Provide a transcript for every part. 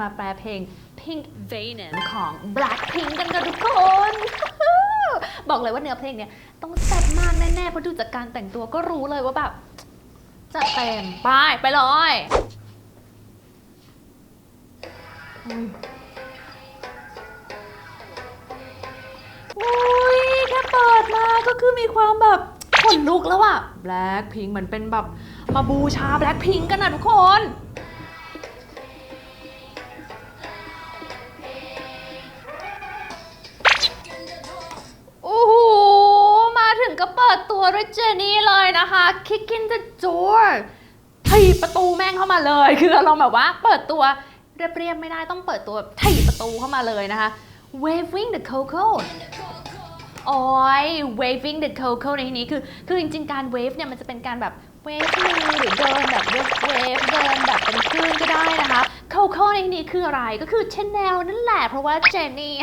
มาแปลเพลง Pink Vein ของ Blackpink กันกันทุกคน บอกเลยว่าเนื้อเพลงเนี่ยต้องแซ่บมากแน่ๆ เพราะดูจากการแต่งตัวก็รู้เลยว่าแบบจะเต็มไป ไปเลยอุ้ยแค่เปิดมาก็คือมีความแบบขนลุกแล้วอะ Blackpink เหมือนเป็นแบบมาบูชา Blackpink กันนะทุกคน kick in the door ถีบประตูแม่งเข้ามาเลย คือเราแบบว่าเปิดตัวเรียบๆไม่ได้ต้องเปิดตัวถีบประตูเข้ามาเลยนะคะ waving the coco โอ้ย waving the coco ในที่นี้คือ คือจริงๆ การ wave เนี่ยมันจะเป็นการแบบ wave มือหรือเดินแบบ wave wave เดินแบบเป็นคลื่นก็ได้นะคะ coco ในที่นี้คืออะไรก็คือ Chanel นั่นแหละ เพราะว่าเจนนี่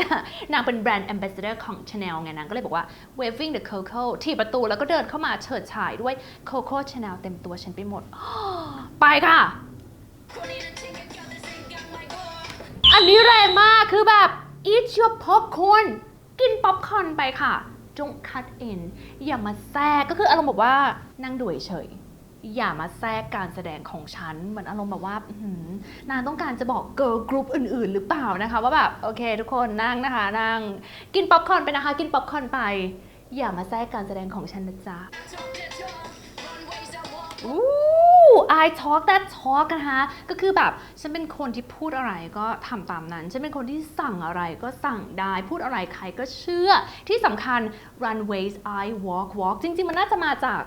นางเป็นแบรนด์ ambassador ของ Chanel ไงนางก็เลยบอกว่า waving the coco ที่ประตูแล้วก็เดินเข้ามาเฉิดฉายด้วย coco Chanel เต็มตัวฉันไปหมด ไปค่ะ อันนี้แรงมากคือแบบ eat your popcorn กินป๊อปคอร์นไปค่ะ don't cut in อย่ามาแทรกก็คืออารมณ์แบบว่านั่งดูเฉย อย่ามาแทรกการแสดงของฉันเหมือนอารมณ์แบบว่าอื้อหือนางต้องการจะบอกเกิร์ลกรุ๊ปอื่น ๆ หรือเปล่านะคะ ว่าแบบโอเค ทุกคนนั่งนะคะนั่งกินป๊อปคอร์นไปนะคะ กินป๊อปคอร์นไป อย่ามาแทรกการแสดงของฉันนะจ๊ะอู้ I talk that talk นะคะ ก็คือแบบฉันเป็นคนที่พูดอะไรก็ทำตามนั้น ฉันเป็นคนที่สั่งอะไรก็สั่งได้ พูดอะไรใครก็เชื่อ ที่สำคัญ runways I walk walk จริง ๆ มันน่าจะมาจาก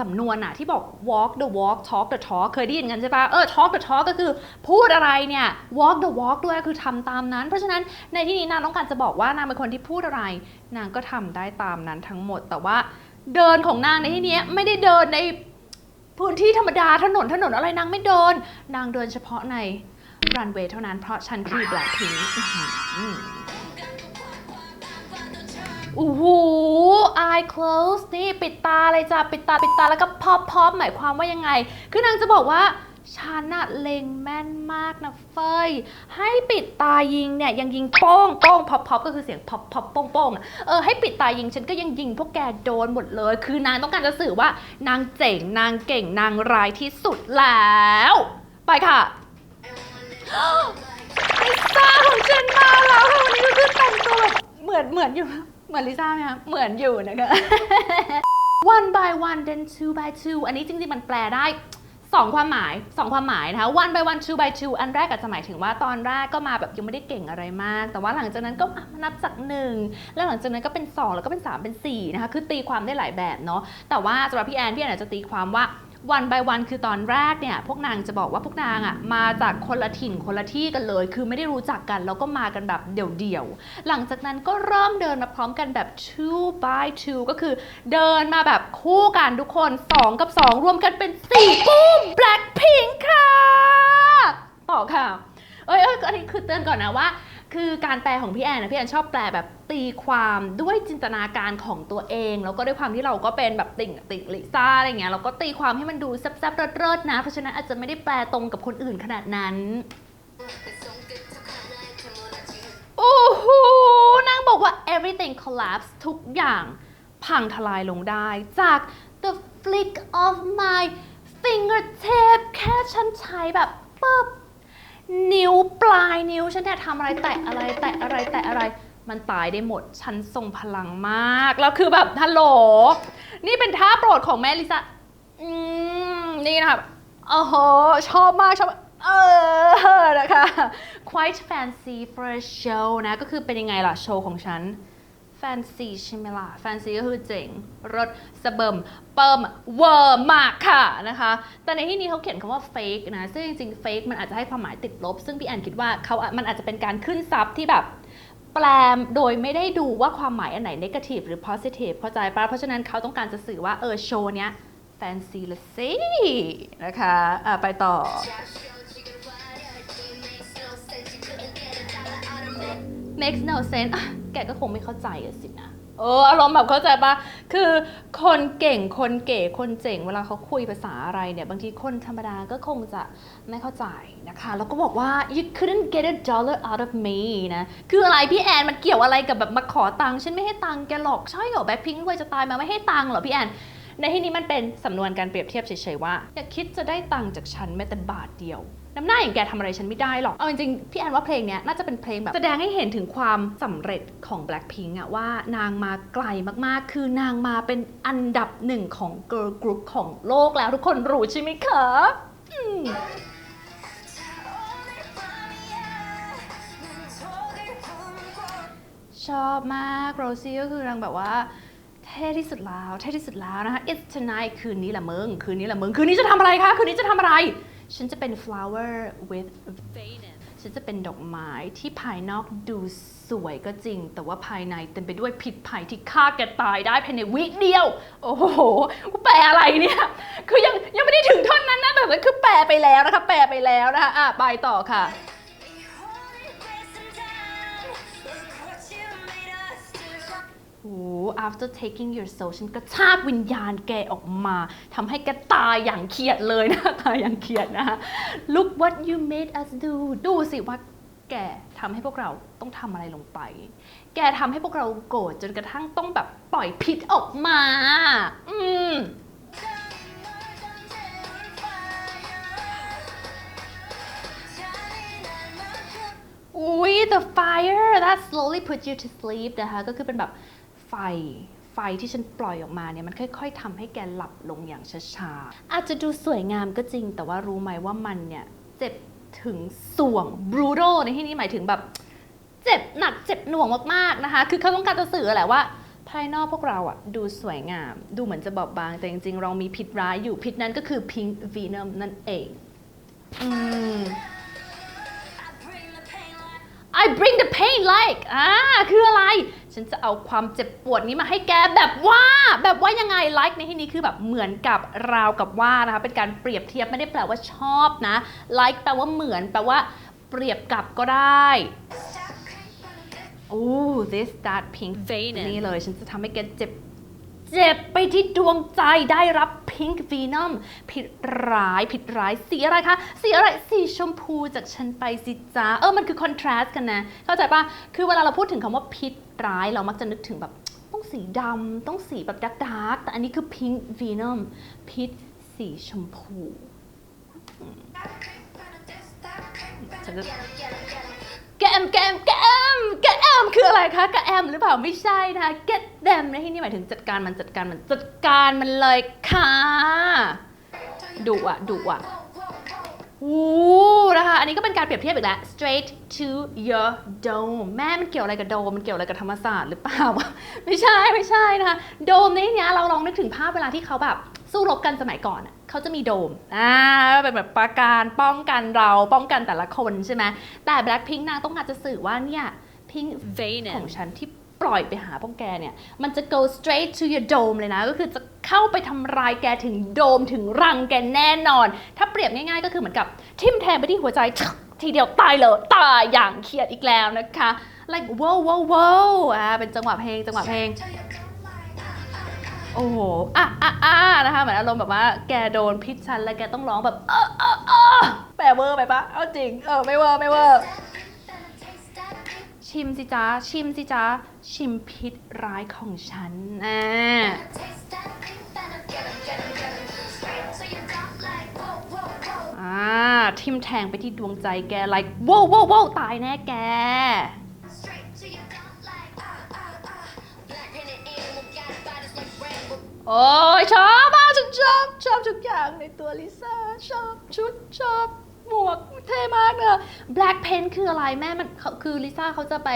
สำนวนอะที่บอก walk the walk talk the talk เคยได้ยินกันใช่ปะเออ talk the talk ก็คือพูดอะไรเนี่ย walk the walk ด้วยคือทำตามนั้น เพราะฉะนั้นในที่นี้นางต้องการจะบอกว่านางเป็นคนที่พูดอะไร นางก็ทำได้ตามนั้นทั้งหมดแต่ว่าเดินของนางในที่นี้ไม่ได้เดินใน พื้นที่ธรรมดาถนนถนนอะไรนางไม่เดิน นางเดินเฉพาะในรันเวย์เท่านั้นเพราะฉันคือแบล็คพิงโอ้โห eye close นี่ ปิดตาเลยจ้ะ ปิดตา ปิดตาแล้วก็พอพอหมายความว่ายังไง คือนางจะบอกว่า ฉันอะเล็งแม่นมากนะเฟย ให้ปิดตายิงเนี่ยยังยิงโป้งโป้งพอปพอปก็คือเสียงพอปพอปโป้งโป้งอะเออให้ปิดตายิงฉันก็ยังยิงพวกแกโดนหมดเลย คือนางต้องการจะสื่อว่านางเจ๋งนางเก่งนางร้ายที่สุดแล้ว ไปค่ะลิซ่าของฉันมาแล้วค่ะวันนี้ก็คือแต่งตัวแบบเหมือนเหมือนอยู่เหมือนลิซ่าไหมคะเหมือนอยู่นะคะ one by one then two by two อันนี้จริงๆมันแปลได้ สองความหมายสองความหมายนะคะ one by one two by two อันแรกอาจจะหมายถึงว่าตอนแรกก็มาแบบยังไม่ได้เก่งอะไรมาก แต่ว่าหลังจากนั้นก็มานับจากหนึ่งแล้วหลังจากนั้นก็เป็นสองแล้วก็เป็นสามเป็นสี่นะคะ คือตีความได้หลายแบบเนาะ แต่ว่าสำหรับพี่แอน พี่แอนอาจจะตีความว่า วัน by วันคือตอนแรกเนี่ยพวกนางจะบอกว่าพวกนางอะ่ะมาจากคนละถิ่นคนละที่กันเลย คือไม่ได้รู้จักกันแล้วก็มากันแบบเดี่ยวๆ หลังจากนั้นก็เริ่มเดินมาพร้อมกันแบบ two by two ก็คือเดินมาแบบคู่กันทุกคน 2 กับ 2 รวมกันเป็น4ปุ้ม Blackpink ค่ะ ต่อค่ะ เอ้ยเอ้ยอันนี้คือเตือนก่อนนะว่า คือการแปลของพี่แอนนะพี่แอนชอบแปลแบบตีความด้วยจินตนาการของตัวเอง แล้วก็ด้วยความที่เราก็เป็นแบบติ่งติ่งลิซ่าอะไรเงี้ยเราก็ตีความให้มันดูแซ่บๆเริดๆนะ เพราะฉะนั้นอาจจะไม่ได้แปลตรงกับคนอื่นขนาดนั้นโอ้โหนางบอกว่า everything collapse ทุกอย่างพังทลายลงได้จาก the flick of my fingertip แค่ฉันใช้แบบปึ๊บ นิ้วปลายนิ้วฉันเนี่ยทำอะไรแตะอะไรแตะอะไรแตะอะไร มันตายได้หมด ฉันทรงพลังมาก แล้วคือแบบฮัลโหล นี่เป็นท่าโปรดของแม่ลิซ่าอืมนี่นะครับโอ้โหชอบมากชอบเออนะคะ quite fancy for a show นะ ก็คือเป็นยังไงล่ะ โชว์ของฉัน แฟนซีใช่ไหมล่ะ แฟนซีก็คือเจ๋งรถสเบิมเปิมเวอร์มากค่ะนะคะ แต่ในที่นี้เขาเขียนคำว่า fake นะ ซึ่งจริงๆ fake มันอาจจะให้ความหมายติดลบ ซึ่งพี่แอนคิดว่าเขามันอาจจะเป็นการขึ้นซับที่แบบแปลโดยไม่ได้ดูว่าความหมายอันไหน negative หรือ positive เข้าใจปะเพราะฉะนั้นเขาต้องการจะสื่อว่าเออโชว์เนี้ยแฟนซีละสินะคะอะไปต่อ makes no sense แกก็คงไม่เข้าใจอะสินะ เอออารมณ์แบบเข้าใจปะคือคนเก่งคนเก๋คนเจ๋งเวลาเขาคุยภาษาอะไรเนี่ย บางทีคนธรรมดาก็คงจะไม่เข้าใจนะคะ แล้วก็บอกว่า you couldn't get a dollar out of me นะ คืออะไรพี่แอนมันเกี่ยวอะไรกับแบบมาขอตังค์ฉันไม่ให้ตังค์แกหรอกใช่เหรอแบ็คพิงค์วยจะตายมาไม่ให้ตังค์เหรอพี่แอนในที่นี้มันเป็นสำนวนการเปรียบเทียบเฉยๆว่า อย่าคิดจะได้ตังค์จากฉันแม้แต่บาทเดียว น้ำหน้าอย่างแกทำอะไรฉันไม่ได้หรอก เอาจริงๆ พี่แอนว่าเพลงเนี้ยน่าจะเป็นเพลงแบบแสดงให้เห็นถึงความสำเร็จของ Blackpink อะว่านางมาไกลมากๆ คือนางมาเป็นอันดับหนึ่งของ girl group ของโลกแล้วทุกคนรู้ใช่ไหมคะอืม ชอบมากโรซี่ก็คือนางแบบว่า เท่ที่สุดแล้ว เท่ที่สุดแล้วนะคะ It's tonight คืนนี้แหละมึง คืนนี้แหละมึง คืนนี้จะทำอะไรคะ คืนนี้จะทำอะไร ฉันจะเป็น flower with Venus ฉันจะเป็นดอกไม้ที่ภายนอกดูสวยก็จริง แต่ว่าภายในเต็มไปด้วยพิษภัยที่ฆ่าแกตายได้ภายในวิเดียว โอ้โหแปลอะไรเนี่ย คือยังยังไม่ได้ถึงท่อนนั้นนะแต่ว่าคือแปลไปแล้วนะคะ แปลไปแล้วนะคะอะไปต่อค่ะ โอ้ after taking your soul ฉันกระชากวิญญาณแกออกมาทำให้แกตายอย่างเขียดเลยนะ ตายอย่างเขียดนะ look what you made us do ดูสิว่าแกทำให้พวกเราต้องทำอะไรลงไป แกทำให้พวกเราโกรธจนกระทั่งต้องแบบปล่อยพิษออกมา อืมอุ้ย the fire that slowly put you to sleep นะคะ ก็คือเป็นแบบ ไฟไฟที่ฉันปล่อยออกมาเนี่ยมันค่อย ๆทำให้แกหลับลงอย่างช้าๆอาจจะดูสวยงามก็จริง แต่ว่ารู้ไหมว่ามันเนี่ยเจ็บถึงสวง brutal ในที่นี้หมายถึงแบบ เจ็บหนักเจ็บหน่วงมากๆนะคะ คือเขาต้องการจะสื่อแหละว่า ภายนอกพวกเราอะดูสวยงาม ดูเหมือนจะบอบบาง แต่จริงๆ เรามีพิษร้ายอยู่พิษนั้นก็คือ pink venom นั่นเองอืม I bring the pain like อ่าคืออะไร ฉันจะเอาความเจ็บปวดนี้มาให้แกแบบว่าแบบว่ายังไง like ในที่นี้คือแบบเหมือนกับราวกับว่านะคะเป็นการเปรียบเทียบไม่ได้แปลว่าชอบนะ like แปลว่าเหมือนแปลว่าเปรียบกับก็ได้โอ้ this that pink vein นี่เลย ฉันจะทำให้แกเจ็บ เจ็บไปที่ดวงใจได้รับ pink venom ผิดร้ายผิดร้ายสีอะไรคะสีอะไรสีชมพูจากฉันไปสิจ้าเออมันคือ contrast กันนะ เข้าใจปะคือเวลาเราพูดถึงคำว่าพิษร้ายเรามักจะนึกถึงแบบต้องสีดำต้องสีแบบดาร์กๆแต่อันนี้คือ pink venom พิษสีชมพูฉันจะ แกมแกมแกมแกมคืออะไรคะแกมหรือเปล่าไม่ใช่นะคะ get them ในที่นี่หมายถึงจัดการมันจัดการมันจัดการมันเลยค่ะดุอะดุอะอู้นะคะอันนี้ก็เป็นการเปรียบเทียบอีกแล้ว straight to your dome แม่มันเกี่ยวอะไรกับโดมมันเกี่ยวอะไรกับธรรมศาสตร์หรือเปล่า ไม่ใช่ไม่ใช่นะคะโดมในที่เนี้ยเราลองนึกถึงภาพเวลาที่เขาแบบ สู้รบกันสมัยก่อนอะเขาจะมีโดมอ่าเป็นแบบประการป้องกันเราป้องกันแต่ละคนใช่ไหมแต่ Blackpink นางต้องการจะสื่อว่าเนี่ย Pink Vein ของฉันที่ปล่อยไปหาพวกแกเนี่ย มันจะ go straight to your dome เลยนะ ก็คือจะเข้าไปทำร้ายแกถึงโดมถึงรังแกแน่นอน ถ้าเปรียบง่ายๆ ก็คือเหมือนกับทิ่มแทงไปที่หัวใจทีเดียวตายเลยตายอย่างเครียดอีกแล้วนะคะ like wow wow wow อ่าเป็นจังหวะเพลงจังหวะเพลง โอ้โหอะอะอะนะคะเหมือนอารมณ์แบบว่าแกโดนพิษฉันแล้วแกต้องร้องแบบเออเออเออแปลเวอร์ไปปะเอาจริง เออไม่เวอร์ไม่เวอร์ชิมสิจ้าชิมสิจ้าชิมพิษร้ายของฉันอ่าอ่าทิมแทงไปที่ดวงใจแก like ว้วว้าวว้าวตายแน่แก โอ้ยชอบมากฉันชอบชอบทุกอย่างในตัวลิซ่าชอบชุดชอบหมวกเท่มากเลย Black Pen คืออะไรแม่มันคือลิซ่าเขาจะไป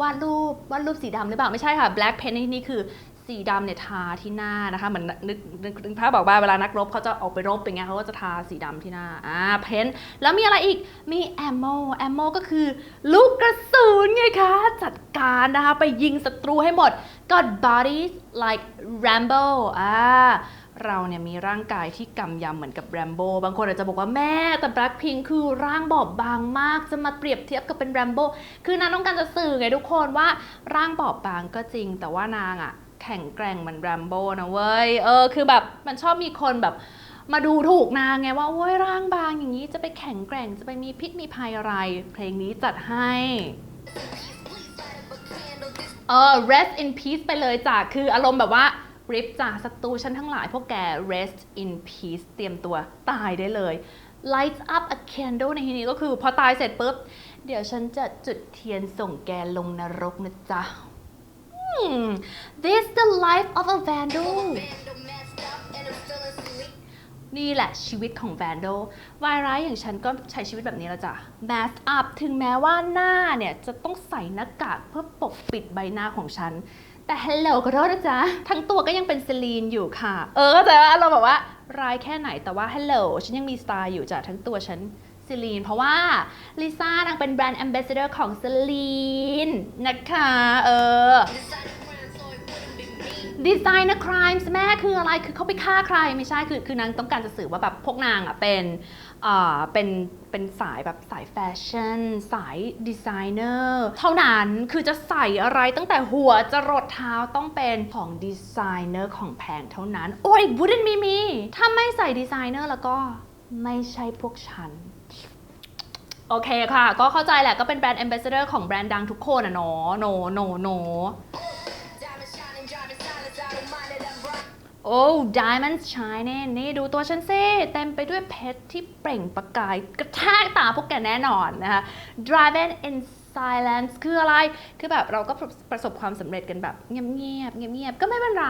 วาดรูปวาดรูปสีดำหรือเปล่าไม่ใช่ค่ะ Black Pen ในที่นี่คือ สีดำเนี่ยทาที่หน้านะคะเหมือนนึกนึกนึกภาพบอกว่าเวลานักรบเขาจะออกไปรบเป็นไงเขาก็จะทาสีดำที่หน้าอ่าเพนแล้วมีอะไรอีกมี ammo ammo ก็คือ ลูกกระสุนไงคะ จัดการนะคะ ไปยิงศัตรูให้หมด got bodies like Rambo อ่าเราเนี่ยมีร่างกายที่กำยำเหมือนกับแรมโบ้บางคนอาจจะบอกว่าแม่แต่ Blackpink คือร่างบอบบางมากจะมาเปรียบเทียบกับเป็นแรมโบ้คือนางต้องการจะสื่อไงทุกคนว่าร่างบอบบางก็จริง แต่ว่านางอะแข็งแกร่งเหมือนแรมโบ้นะเว้ย เออ คือแบบมันชอบมีคนแบบมาดูถูกนางไงว่าโอ้ยร่างบางอย่างนี้จะไปแข็งแกร่งจะไปมีพิษมีภัยอะไร เพลงนี้จัดให้ เออ rest in peace ไปเลยจ้ะ คืออารมณ์แบบว่า rip จ้ะศัตรูฉันทั้งหลายพวกแก rest in peace เตรียมตัวตายได้เลย light up a candle ในที่นี้ก็คือพอตายเสร็จปุ๊บ เดี๋ยวฉันจะจุดเทียนส่งแกลงนรกนะจ๊ะ Hmm, this the life of a vandal นี่แหละชีวิตของแวนโดวายร้ายอย่างฉันก็ใช้ชีวิตแบบนี้แล้วจ้ะ mask up ถึงแม้ว่าหน้าเนี่ย จะต้องใส่หน้ากากเพื่อปกปิดใบหน้าของฉัน แต่ hello ขอโทษนะจ๊ะ ทั้งตัวก็ยังเป็นเซลีนอยู่ค่ะ เออเข้าใจว่าเราแบบว่าร้ายแค่ไหนแต่ว่า hello ฉันยังมีสไตล์อยู่จ้ะทั้งตัวฉัน ซิลีนเพราะว่าลิซ่านางเป็นแบรนด์ ambassador ของซิลีนนะคะเออดีไซน์นะครามแม่คืออะไรคือเขาไปฆ่าใครไม่ใช่คือคือนางต้องการจะสื่อว่าแบบพวกนางอะเป็นอ่าเป็นเป็นสายแบบสายแฟชั่น สายดีไซเนอร์เท่านั้นคือจะใส่อะไรตั้งแต่หัวจะรดเท้าต้องเป็นของดีไซเนอร์ของแพงเท่านั้น โอ้ย wouldn't be me ถ้าไม่ใส่ดีไซเนอร์แล้วก็ไม่ใช่พวกฉัน โอเคค่ะ ก็เข้าใจแหละก็เป็นแบรนด์แอมเบสเดอร์ของแบรนด์ดังทุกคนอะเนาะโนโนโนโอ้ Diamonds Shining นี่ดูตัวฉันซิเต็มไปด้วยเพชรที่เปล่งประกายกระแทกตาพวกแกแน่นอนนะคะ Driven in Silence คืออะไร คือแบบเราก็ประสบความสำเร็จกันแบบเงียบๆเงียบๆก็ไม่เป็นไร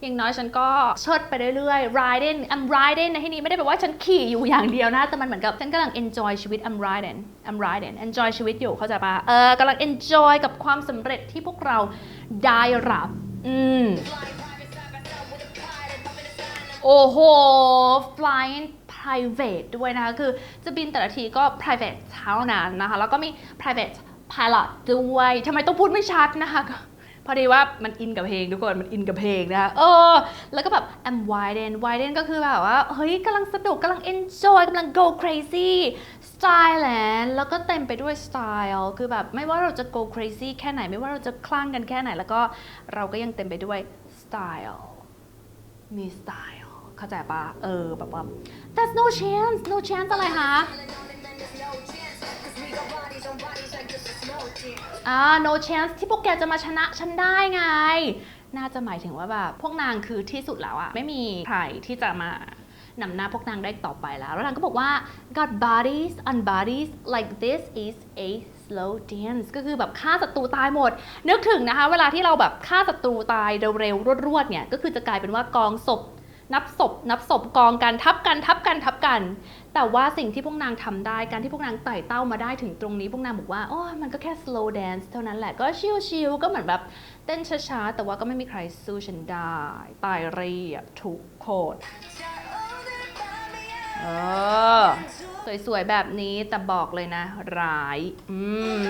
อย่างน้อยฉันก็เชิดไปเรื่อยๆ riding I'm riding ในที่นี้ไม่ได้แปลว่าฉันขี่อยู่อย่างเดียวนะ แต่มันเหมือนกับฉันกำลัง enjoy ชีวิต I'm riding I'm riding enjoy ชีวิตอยู่เข้าใจปะเออกำลัง enjoy กับความสำเร็จที่พวกเราได้รับ อืมโอ้โห flying private ด้วยนะคะ คือจะบินแต่ละทีก็ private เท่านั้นนะคะ แล้วก็มี private pilot ด้วยทำไมต้องพูดไม่ชัดนะคะพอดีว่ามันอินกับเพลงทุกคนมันอินกับเพลงนะคะเออ แล้วก็แบบ I'm widen widen ก็คือแบบว่า เฮ้ยกำลังสนุกกำลัง enjoy กำลัง go crazy style แล้วก็เต็มไปด้วย style คือแบบไม่ว่าเราจะ go crazy แค่ไหน ไม่ว่าเราจะคลั่งกันแค่ไหน แล้วก็เราก็ยังเต็มไปด้วย style มีสไตล์เข้าใจปะเออแบบว่า that's no chance no chance อะไรคะ อ่า no chance ที่พวกแกจะมาชนะฉันได้ไง น่าจะหมายถึงว่าแบบพวกนางคือที่สุดแล้วอะไม่มีใครที่จะมานำหน้าพวกนางได้ต่อไปแล้ว แล้วนางก็บอกว่า got bodies on bodies like this is a slow dance ก็คือแบบฆ่าศัตรูตายหมด นึกถึงนะคะ เวลาที่เราแบบฆ่าศัตรูตายเร็วๆรวดๆเนี่ย ก็คือจะกลายเป็นว่ากองศพ นับศพนับศพกองกันทับกันทับกันทับกัน แต่ว่าสิ่งที่พวกนางทำได้การที่พวกนางไต่เต้ามาได้ถึงตรงนี้พวกนางบอกว่าโอ้มันก็แค่ slow dance เท่านั้นแหละก็ชิลๆก็เหมือนแบบเต้นช้าๆแต่ว่าก็ไม่มีใครสู้ฉันได้ตายเรียบทุกคนเออสวยๆแบบนี้แต่บอกเลยนะ ร้าย อื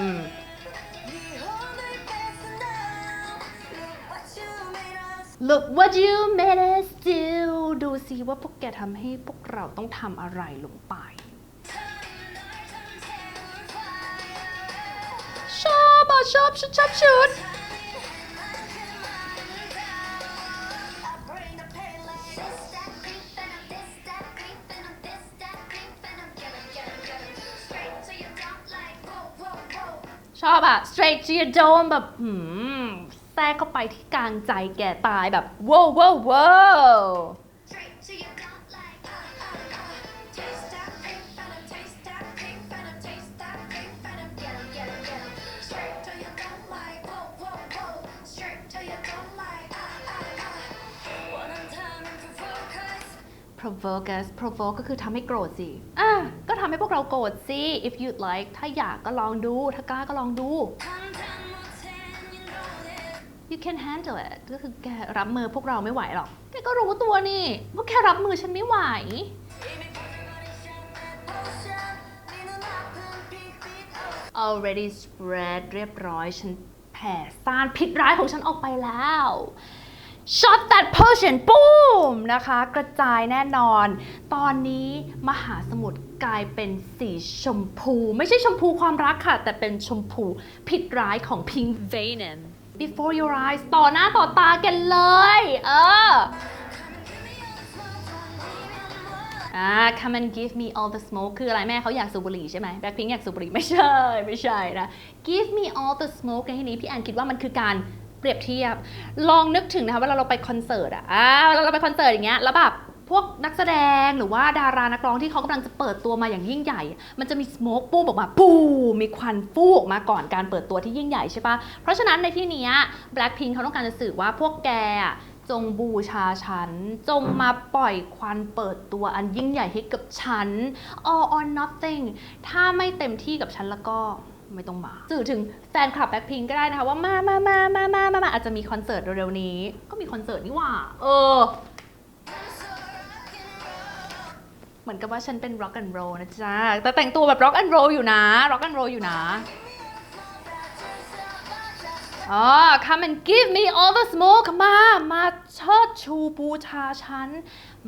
ม Look what you made us do ดูสิว่าพวกแกทำให้พวกเราต้องทำอะไรลงไปชอบอะชอบชุดชอบชุดชอบอะ straight to your dome แบบหืม แทรกเข้าไปที่กลางใจแกตายแบบ wow wow wow Straight to your gut like uh, uh, uh. Taste that pink venom, taste that pink venom, taste that pink venom. Get 'em, get 'em, get 'em. Straight to your gut like whoa, whoa, whoa. Straight to your gut like uh, uh, uh. One time and for focus. provoke us provoke ก็คือทำให้โกรธสิ อะ ก็ทำให้พวกเราโกรธสิ if you'd like ถ้าอยากก็ลองดู ถ้ากล้าก็ลองดู you can handle it ก็คือแกรับมือพวกเราไม่ไหวหรอก แกก็รู้ตัวนี่ว่าแกรับมือฉันไม่ไหวเอา ready spread เรียบร้อย ฉันแผ่ซ่านพิษร้ายของฉันออกไปแล้ว shot that potion ปุ๊บนะคะ กระจายแน่นอน ตอนนี้มหาสมุทรกลายเป็นสีชมพู ไม่ใช่ชมพูความรักค่ะ แต่เป็นชมพูพิษร้ายของพิงเวน n o m before your eyes ต่อหน้าต่อตากันเลย เออ อ่า come and give me all the smoke คืออะไรแม่เขาอยากสูบบุหรี่ใช่ไหมแบ็คพิงอยากสูบบุหรี่ไม่ใช่ ไม่ใช่นะ give me all the smoke ในที่นี้พี่แอนคิดว่ามันคือการเปรียบเทียบ ลองนึกถึงนะคะเวลาเราไปคอนเสิร์ตอะอ่าเวลาเราไปคอนเสิร์ตอย่างเงี้ยแล้วแบบ พวกนักแสดงหรือว่าดารานักร้องที่เขากำลังจะเปิดตัวมาอย่างยิ่งใหญ่ มันจะมีสโมกปูออกมาปูมีควันฟูออกมาก่อนการเปิดตัวที่ยิ่งใหญ่ใช่ปะเพราะฉะนั้นในที่นี้ย Blackpink เขาต้องการจะสื่อว่าพวกแกจงบูชาฉัน จงมาปล่อยควันเปิดตัวอันยิ่งใหญ่ให้กับฉัน all or nothing ถ้าไม่เต็มที่กับฉันแล้วก็ไม่ต้องมา สื่อถึงแฟนคลับแบ็คพิงก็ได้นะคะว่ามามามามามามามาอาจจะมีคอนเสิร์ตเร็วๆนี้ ก็มีคอนเสิร์ตนี่หว่า เออ เหมือนกับว่าฉันเป็นร็อกแอนด์โรนะจ๊ะ แต่แต่งตัวแบบร็อกแอนด์โรอยู่นะร็อกแอนด์โรอยู่นะอ๋อ come and give me all the smoke มา มาเชิดชูบูชาฉัน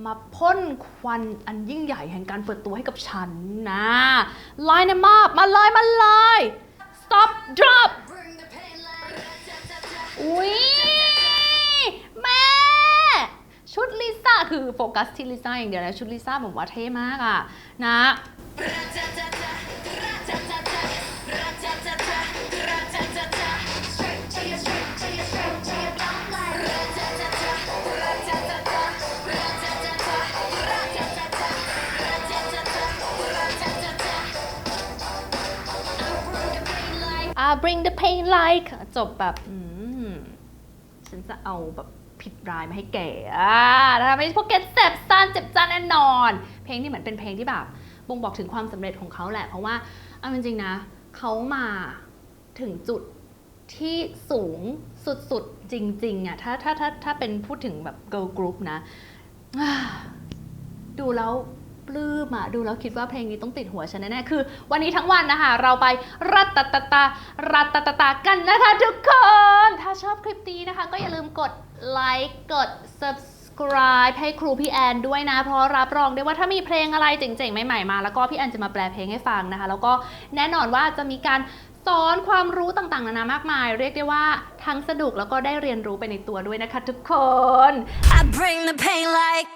มาพ่นควันอันยิ่งใหญ่แห่งการเปิดตัวให้กับฉันนะไลน์นะมาบมาเลยมาเลย stop drop อุ้ย ชุดลิซ่าคือโฟกัสที่ลิซ่าอย่างเดียวนะชุดลิซ่าผมว่าเท่มากอะนะ Ra-ta-ta-ta, ra-ta-ta-ta, ra-ta-ta-ta, ra-ta-ta-ta. Straight to your, straight to your, straight to your bum like ra-ta-ta-ta, ra-ta-ta-ta, ra-ta-ta-ta, ra-ta-ta-ta, ra-ta-ta-ta, ra-ta-ta-ta. I I'll bring the pain like bring the pain like จบแบบ อืม ฉันจะเอาแบบ ผิดรายมาให้แกอ่าทำให้พวกแกเจ็บซ่านเจ็บจานแน่นอน เพลงนี้เหมือนเป็นเพลงที่แบบบ่งบอกถึงความสำเร็จของเขาแหละ เพราะว่าเอาจริงๆนะเขามาถึงจุดที่สูงสุดๆ จริงๆอะถ้าถ้าถ้าถ้าเป็นพูดถึงแบบ girl group นะ ดูแล้ว ปลื้มอะดูแล้วคิดว่าเพลงนี้ต้องติดหัวฉันแน่ๆคือ วันนี้ทั้งวันนะคะ เราไปรัตตตตารัตตตตากันนะคะทุกคน ถ้าชอบคลิปนี้นะคะ ก็อย่าลืมกดไลค์กด subscribe ให้ครูพี่แอนด้วยนะ เพราะรับรองได้ว่าถ้ามีเพลงอะไรเจ๋งๆ ใหม่ๆ มา แล้วก็พี่แอนจะมาแปลเพลงให้ฟังนะคะ แล้วก็แน่นอนว่าจะมีการสอนความรู้ต่างๆ นานามากมาย เรียกได้ว่าทั้งสนุกแล้วก็ได้เรียนรู้ไปในตัวด้วยนะคะทุกคน I bring the pain like